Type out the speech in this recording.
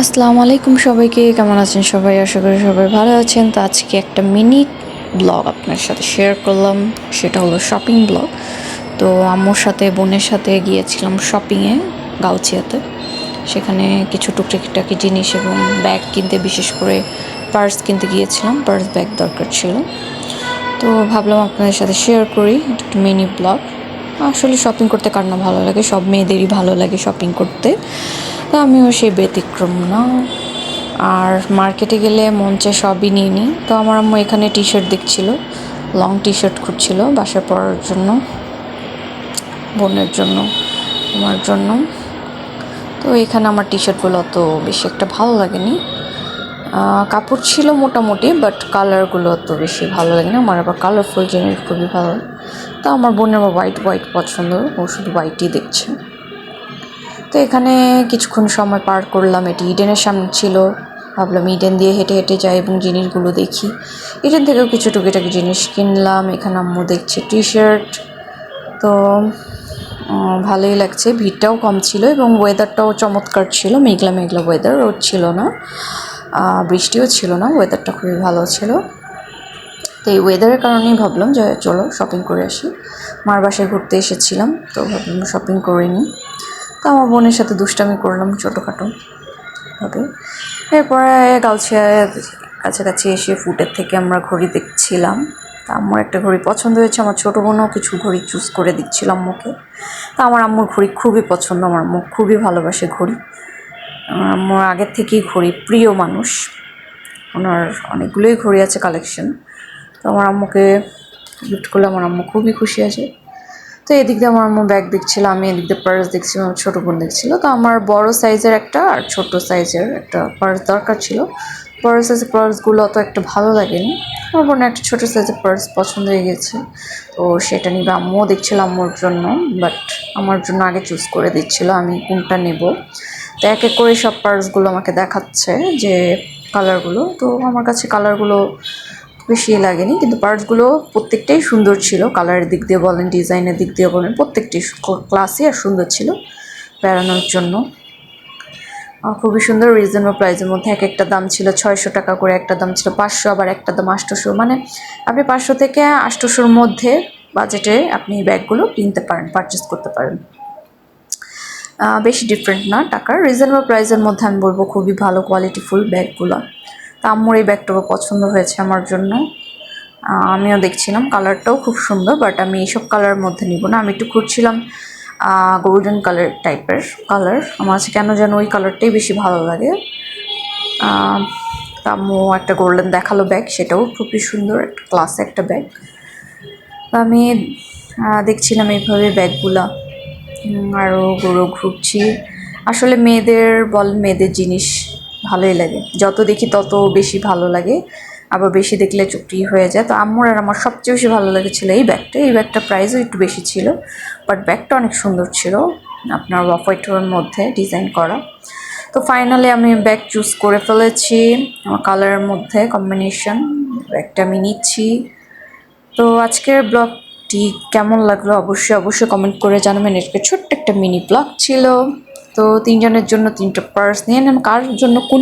আসসালামু আলাইকুম সবাইকে, কেমন আছেন সবাই? আশা করি সবাই ভালো আছেন। তো আজকে একটা মিনি ব্লগ আপনার সাথে শেয়ার করলাম, সেটা হলো শপিং ব্লগ। তো আম্মুর সাথে, বোনের সাথে গিয়েছিলাম শপিংয়ে গাউচিয়াতে সেখানে কিছু টুকটাকি জিনিস এবং ব্যাগ কিনতে, বিশেষ করে পার্স কিনতে গিয়েছিলাম। পার্স ব্যাগ দরকার ছিল। তো ভাবলাম আপনাদের সাথে শেয়ার করি একটা মিনি ব্লগ। আসলে শপিং করতে কার না ভালো লাগে? সব মেয়েদেরই ভালো লাগে শপিং করতে। তো আমিও সেই ব্যতিক্রম না। আর মার্কেটে গেলে মন চায় সবই নিয়ে নিই। তো আমার আম্মু এখানে টি শার্ট দেখছিল লং টি শার্ট খুঁজছিল বাসায় পরার জন্য, বোনের জন্য আমার জন্য। তো এখানে আমার টি শার্টগুলো অত বেশি একটা ভালো লাগেনি। কাপড় ছিল মোটামুটি বাট কালারগুলো অত বেশি ভালো লাগে না আমার আবার কালারফুল জিনিস খুবই ভালো। তো আমার বোনের আবার হোয়াইট হোয়াইট পছন্দ। ও শুধু হোয়াইটই দেখছে। তো এখানে কিছুক্ষণ সময় পার করলাম। এটি ইডেনের সামনে ছিল। ভাবলাম ইডেন দিয়ে হেঁটে হেঁটে যাই এবং জিনিসগুলো দেখি। ইডেন থেকেও কিছু টুকিটাকি জিনিস কিনলাম। এখানে আম্মু দেখছে টি শার্ট তো ভালোই লাগছে। ভিড়টাও কম ছিল এবং ওয়েদারটাও চমৎকার ছিল। মেঘলা মেঘলা ওয়েদার রোদ ছিল না। বৃষ্টিও ছিল না ওয়েদারটা খুবই ভালো ছিল। তো এই ওয়েদারের কারণেই ভাবলাম যে চলো শপিং করে আসি। মার বাসায় ঘুরতে এসেছিলাম, তো ভাবলাম শপিং করে নিই তো আমার বোনের সাথে দুষ্টামি করলাম ছোটোখাটো ভাবে। এরপরে গালছিয়ায় কাছাকাছি এসে ফুটের থেকে আমরা ঘড়ি দেখছিলাম। তা আম্মুর একটা ঘড়ি পছন্দ হয়েছে, আমার ছোটো বোনও কিছু ঘড়ি চুজ করে দিচ্ছিল আম্মুকে। তা আমার আম্মুর ঘড়ি খুবই পছন্দ, আমার আম্মু খুবই ভালোবাসে ঘড়ি। আমার আগের থেকেই ঘড়ি, প্রিয় মানুষ। ওনার অনেকগুলোই ঘড়ি আছে কালেকশন তো আমার আম্মুকে গিফট করলে আমার আম্মু খুবই খুশি আছে তো এদিক দিয়ে আমার আম্মু ব্যাগ দেখছিল, আমি এদিক দিয়ে পার্স দেখছিলাম, আমার ছোটো বোন দেখছিল। তো আমার বড় সাইজের একটা আর ছোট সাইজের একটা পার্স দরকার ছিল। বড় সাইজের পার্সগুলো অত একটা ভালো লাগেনি। আমার বোনের একটা ছোটো সাইজের পার্স পছন্দ হয়ে গেছে। তো সেটা নিবে আম্মুও দেখছিল আম্মুর জন্য বাট আমার জন্য আগে চুজ করে দিচ্ছিল, আমি কোনটা নেব। তো এক এক করে সব পার্সগুলো আমাকে দেখাচ্ছে যে কালারগুলো তো আমার কাছে কালারগুলো বেশি লাগেনি, কিন্তু পার্টসগুলো প্রত্যেকটাই সুন্দর ছিল। কালারের দিক দিয়ে বলেন ডিজাইনের দিক দিয়ে বলেন, প্রত্যেকটি ক্লাসি আর সুন্দর ছিল বেড়ানোর জন্য। খুবই সুন্দর রিজনেবল প্রাইসের মধ্যে এক একটা দাম ছিল ছয়শো টাকা করে, একটা দাম ছিল পাঁচশো, আবার একটা দাম আটশোশো। মানে আপনি পাঁচশো থেকে আটশোশোর মধ্যে বাজেটে আপনি ব্যাগগুলো কিনতে পারেন পারচেস করতে পারেন। বেশি ডিফারেন্ট না টাকার। রিজনেবল প্রাইসের মধ্যে আমি বলব খুবই ভালো কোয়ালিটিফুল ব্যাগগুলো। তা আম্মুর এই ব্যাগটাও পছন্দ হয়েছে আমার জন্য। আমিও দেখছিলাম কালারটাও খুব সুন্দর বাট আমি এইসব কালারের মধ্যে নিব না। আমি একটু খুঁজছিলাম গোল্ডেন কালার টাইপের কালার আমার কাছে কেন যেন ওই কালারটাই বেশি ভালো লাগে। আম্মু একটা গোল্ডেন দেখাল ব্যাগ সেটাও খুবই সুন্দর, একটা ক্লাসে একটা ব্যাগ আমি দেখছিলাম এইভাবে ব্যাগগুলা আরও গরু ঘুরছি। আসলে মেয়েদের বল, মেয়েদের জিনিস ভালোই লাগে। যত দেখি তত বেশি ভালো লাগে। আবার বেশি দেখলে চুপটি হয়ে যায়। তো আম্মুর আর আমার সবচেয়ে বেশি ভালো লেগেছিলো এই ব্যাগটা। এই ব্যাগটা প্রাইসও একটু বেশি ছিল। বাট ব্যাগটা অনেক সুন্দর ছিল। আপনার অফ মধ্যে ডিজাইন করা। তো ফাইনালি আমি ব্যাগ চুজ করে ফেলেছি। আমার কালারের মধ্যে কম্বিনেশন ব্যাগটা আমি নিচ্ছি। তো আজকের ব্লগটি কেমন লাগল অবশ্যই অবশ্যই কমেন্ট করে জানাবেন। এটা ছোট্ট একটা মিনি ব্লগ ছিল। তো তিনজনের জন্য তিনটা পার্স নিয়ে নেন। কার জন্য কোন